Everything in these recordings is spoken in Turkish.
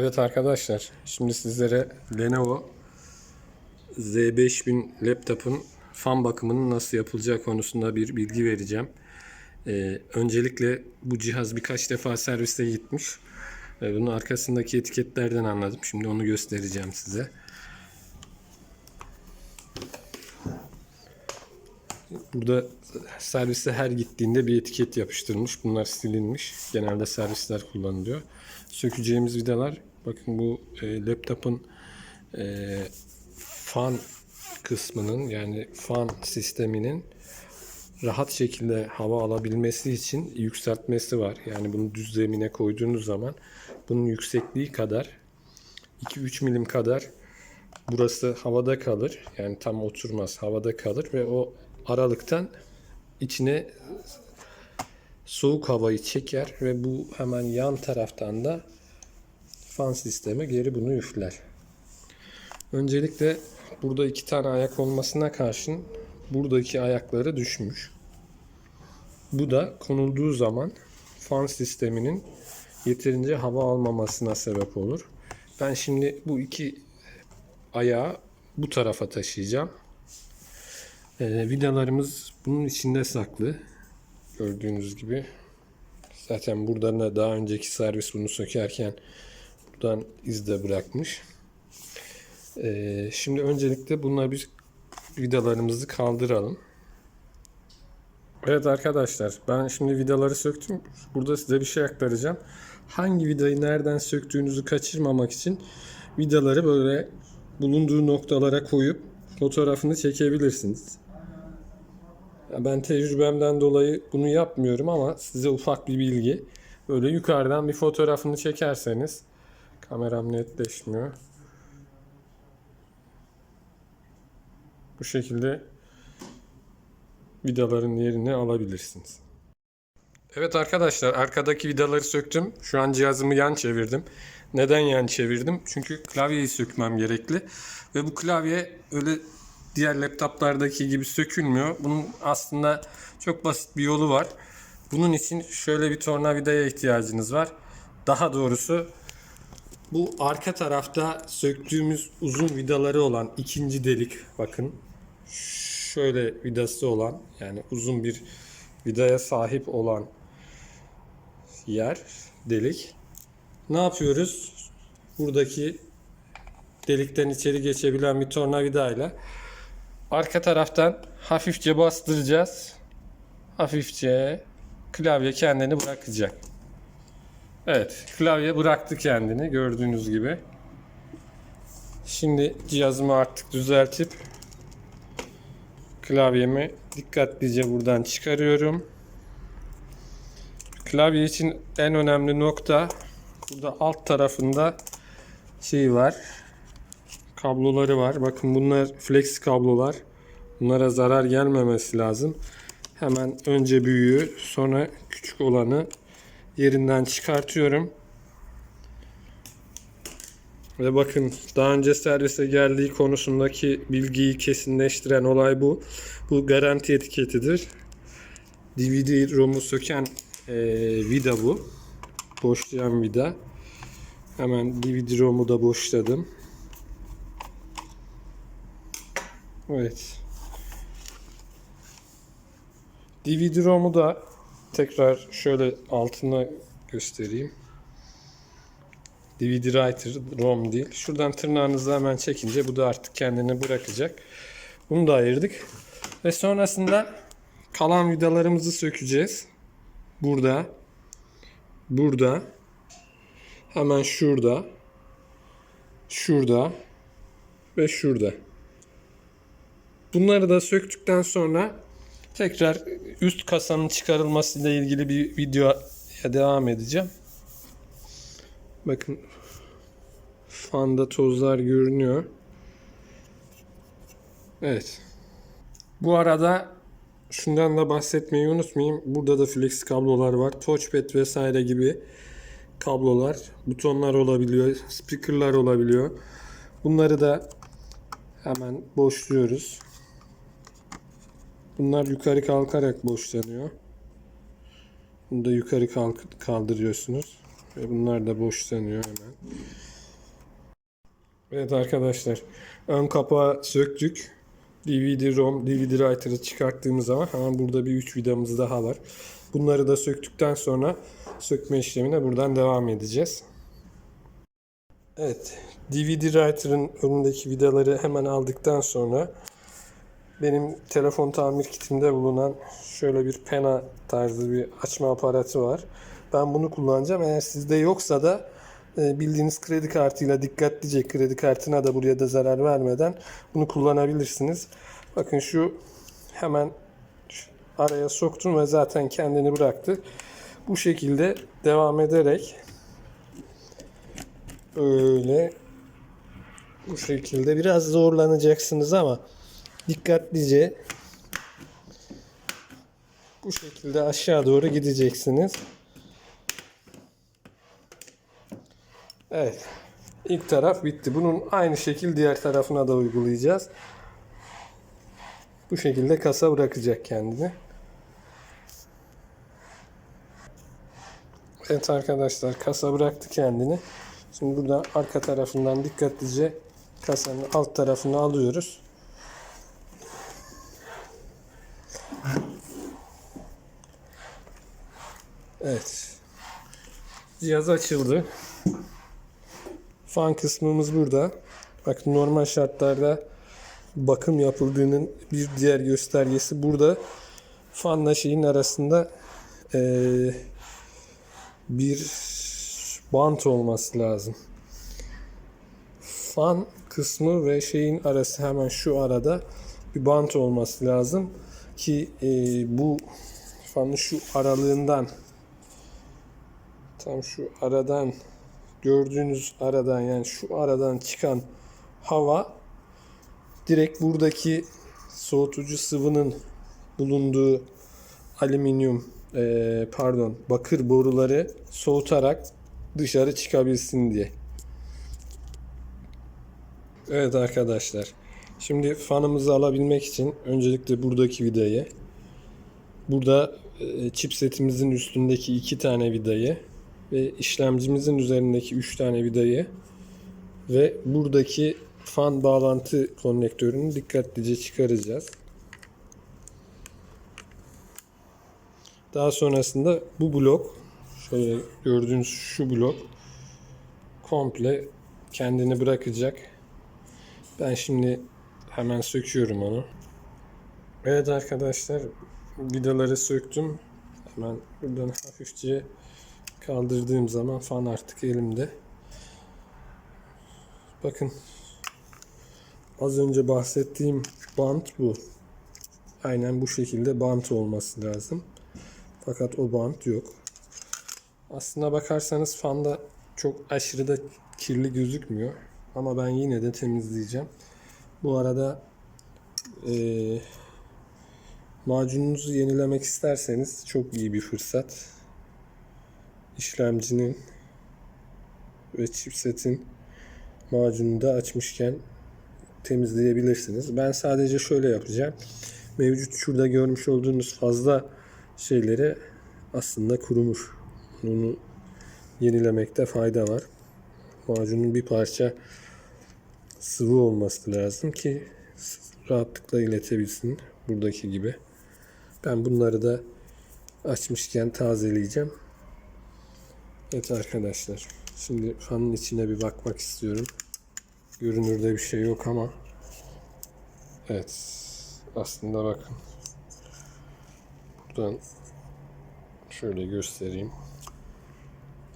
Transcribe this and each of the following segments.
Evet arkadaşlar, şimdi sizlere Lenovo Z5000 laptopun fan bakımının nasıl yapılacağı konusunda bir bilgi vereceğim. Ee, öncelikle bu cihaz birkaç defa serviste gitmiş. Ee, bunun arkasındaki etiketlerden anladım. Şimdi onu göstereceğim size. Burada servise her gittiğinde bir etiket yapıştırılmış. Bunlar silinmiş. Genelde servisler kullanılıyor. Sökeceğimiz vidalar bakın bu e, laptopun e, fan kısmının yani fan sisteminin rahat şekilde hava alabilmesi için yükseltmesi var. Yani bunu düz zemine koyduğunuz zaman bunun yüksekliği kadar 2-3 milim kadar burası havada kalır. Yani tam oturmaz havada kalır ve o aralıktan içine soğuk havayı çeker ve bu hemen yan taraftan da fan sistemi geri bunu üfler. Öncelikle burada iki tane ayak olmasına karşın buradaki ayakları düşmüş. Bu da konulduğu zaman fan sisteminin yeterince hava almamasına sebep olur. Ben şimdi bu iki ayağı bu tarafa taşıyacağım. Ee, vidalarımız bunun içinde saklı. Gördüğünüz gibi. Zaten buradan da daha önceki servis bunu sökerken buradan iz bırakmış. Ee, şimdi öncelikle bunları biz vidalarımızı kaldıralım. Evet arkadaşlar ben şimdi vidaları söktüm. Burada size bir şey aktaracağım. Hangi vidayı nereden söktüğünüzü kaçırmamak için vidaları böyle bulunduğu noktalara koyup fotoğrafını çekebilirsiniz. Ben tecrübemden dolayı bunu yapmıyorum ama size ufak bir bilgi. Böyle yukarıdan bir fotoğrafını çekerseniz kameram netleşmiyor. Bu şekilde vidaların yerini alabilirsiniz. Evet arkadaşlar arkadaki vidaları söktüm. Şu an cihazımı yan çevirdim. Neden yan çevirdim? Çünkü klavyeyi sökmem gerekli. Ve bu klavye öyle diğer laptoplardaki gibi sökülmüyor. Bunun aslında çok basit bir yolu var. Bunun için şöyle bir tornavidaya ihtiyacınız var. Daha doğrusu bu arka tarafta söktüğümüz uzun vidaları olan ikinci delik bakın. Şöyle vidası olan yani uzun bir vidaya sahip olan yer delik. Ne yapıyoruz? Buradaki delikten içeri geçebilen bir tornavidayla arka taraftan hafifçe bastıracağız. Hafifçe klavye kendini bırakacak. Evet, klavye bıraktı kendini gördüğünüz gibi. Şimdi cihazımı artık düzeltip klavyemi dikkatlice buradan çıkarıyorum. Klavye için en önemli nokta burada alt tarafında şey var. Kabloları var. Bakın bunlar flex kablolar. Bunlara zarar gelmemesi lazım. Hemen önce büyüğü sonra küçük olanı yerinden çıkartıyorum. Ve bakın daha önce servise geldiği konusundaki bilgiyi kesinleştiren olay bu. Bu garanti etiketidir. DVD ROM'u söken e, vida bu. Boşlayan vida. Hemen DVD ROM'u da boşladım. Evet. DVD ROM'u da tekrar şöyle altına göstereyim. DVD Writer ROM değil. Şuradan tırnağınızı hemen çekince bu da artık kendini bırakacak. Bunu da ayırdık. Ve sonrasında kalan vidalarımızı sökeceğiz. Burada. Burada. Hemen şurada. Şurada. Ve şurada. Bunları da söktükten sonra tekrar üst kasanın çıkarılması ile ilgili bir videoya devam edeceğim. Bakın fanda tozlar görünüyor. Evet. Bu arada şundan da bahsetmeyi unutmayayım. Burada da flex kablolar var. Touchpad vesaire gibi kablolar, butonlar olabiliyor, speakerlar olabiliyor. Bunları da hemen boşluyoruz. Bunlar yukarı kalkarak boşlanıyor. Bunu da yukarı kalk kaldırıyorsunuz. Ve bunlar da boşlanıyor hemen. Evet arkadaşlar ön kapağı söktük. DVD-ROM, DVD writer'ı çıkarttığımız zaman hemen burada bir 3 vidamız daha var. Bunları da söktükten sonra sökme işlemine buradan devam edeceğiz. Evet, DVD writer'ın önündeki vidaları hemen aldıktan sonra benim telefon tamir kitimde bulunan şöyle bir pena tarzı bir açma aparatı var. Ben bunu kullanacağım. Eğer sizde yoksa da e, bildiğiniz kredi kartıyla dikkatlice kredi kartına da buraya da zarar vermeden bunu kullanabilirsiniz. Bakın şu hemen araya soktum ve zaten kendini bıraktı. Bu şekilde devam ederek öyle bu şekilde biraz zorlanacaksınız ama dikkatlice bu şekilde aşağı doğru gideceksiniz. Evet. İlk taraf bitti. Bunun aynı şekil diğer tarafına da uygulayacağız. Bu şekilde kasa bırakacak kendini. Evet arkadaşlar kasa bıraktı kendini. Şimdi burada arka tarafından dikkatlice kasanın alt tarafını alıyoruz. Evet. Cihaz açıldı. Fan kısmımız burada. Bakın normal şartlarda bakım yapıldığının bir diğer göstergesi burada. Fanla şeyin arasında eee, bir bant olması lazım. Fan kısmı ve şeyin arası hemen şu arada bir bant olması lazım ki eee, bu fanın şu aralığından tam şu aradan gördüğünüz aradan yani şu aradan çıkan hava direkt buradaki soğutucu sıvının bulunduğu alüminyum eee, pardon bakır boruları soğutarak dışarı çıkabilsin diye. Evet arkadaşlar. Şimdi fanımızı alabilmek için öncelikle buradaki vidayı burada e, chipsetimizin üstündeki iki tane vidayı ve işlemcimizin üzerindeki 3 tane vidayı ve buradaki fan bağlantı konnektörünü dikkatlice çıkaracağız. Daha sonrasında bu blok şöyle gördüğünüz şu blok komple kendini bırakacak. Ben şimdi hemen söküyorum onu. Evet arkadaşlar vidaları söktüm. Hemen buradan hafifçe kaldırdığım zaman fan artık elimde. Bakın az önce bahsettiğim bant bu. Aynen bu şekilde bant olması lazım. Fakat o bant yok. Aslına bakarsanız fanda çok aşırı da kirli gözükmüyor. Ama ben yine de temizleyeceğim. Bu arada eee macununuzu yenilemek isterseniz çok iyi bir fırsat işlemcinin ve chipsetin macununu da açmışken temizleyebilirsiniz. Ben sadece şöyle yapacağım. Mevcut şurada görmüş olduğunuz fazla şeyleri aslında kurumuş. Bunu yenilemekte fayda var. Macunun bir parça sıvı olması lazım ki rahatlıkla iletebilsin. Buradaki gibi. Ben bunları da açmışken tazeleyeceğim. Evet arkadaşlar. Şimdi fanın içine bir bakmak istiyorum. Görünürde bir şey yok ama Evet. Aslında bakın. Buradan şöyle göstereyim.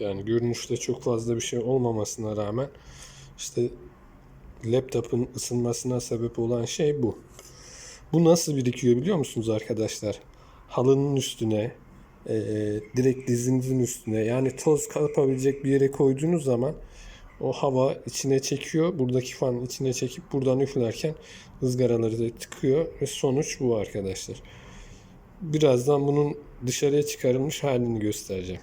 Yani görünüşte çok fazla bir şey olmamasına rağmen işte laptopun ısınmasına sebep olan şey bu. Bu nasıl birikiyor biliyor musunuz arkadaşlar? Halının üstüne, e, direkt dizinizin üstüne yani toz kapabilecek bir yere koyduğunuz zaman o hava içine çekiyor. Buradaki fan içine çekip buradan üflerken ızgaraları da tıkıyor ve sonuç bu arkadaşlar. Birazdan bunun dışarıya çıkarılmış halini göstereceğim.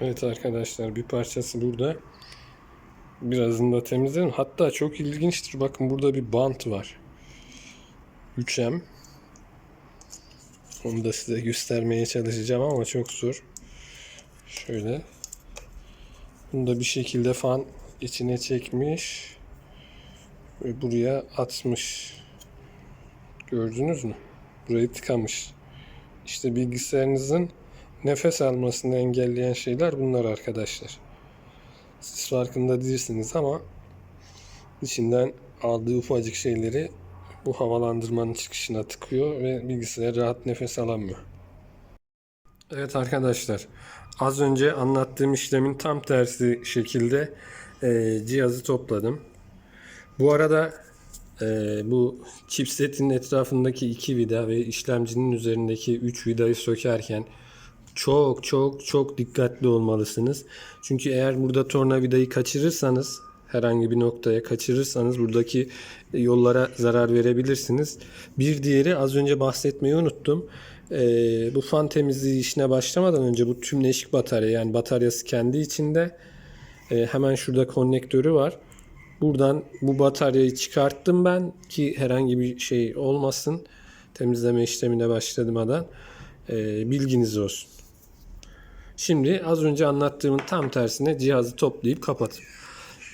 Evet arkadaşlar bir parçası burada. Birazını da temizledim. Hatta çok ilginçtir. Bakın burada bir bant var. 3M. Onu da size göstermeye çalışacağım ama çok zor. Şöyle. Bunu da bir şekilde fan içine çekmiş ve buraya atmış. Gördünüz mü? Burayı tıkamış. İşte bilgisayarınızın nefes almasını engelleyen şeyler bunlar arkadaşlar. Siz farkında değilsiniz ama içinden aldığı ufacık şeyleri bu havalandırmanın çıkışına tıkıyor ve bilgisayar rahat nefes alamıyor. Evet arkadaşlar, az önce anlattığım işlemin tam tersi şekilde e, cihazı topladım. Bu arada e, bu chipsetin etrafındaki iki vida ve işlemcinin üzerindeki 3 vidayı sökerken çok çok çok dikkatli olmalısınız. Çünkü eğer burada tornavidayı kaçırırsanız herhangi bir noktaya kaçırırsanız buradaki yollara zarar verebilirsiniz. Bir diğeri az önce bahsetmeyi unuttum. Ee, bu fan temizliği işine başlamadan önce bu tümleşik batarya yani bataryası kendi içinde e, hemen şurada konnektörü var. Buradan bu bataryayı çıkarttım ben ki herhangi bir şey olmasın. Temizleme işlemine başladığımdan e, bilginiz olsun. Şimdi az önce anlattığımın tam tersine cihazı toplayıp kapatın.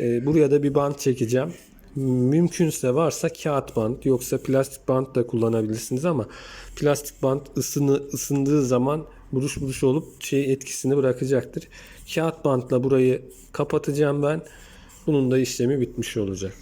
E, buraya da bir bant çekeceğim. Mümkünse varsa kağıt bant yoksa plastik bant da kullanabilirsiniz ama plastik bant ısını ısındığı zaman buruş buruş olup şey etkisini bırakacaktır. Kağıt bantla burayı kapatacağım ben. Bunun da işlemi bitmiş olacak.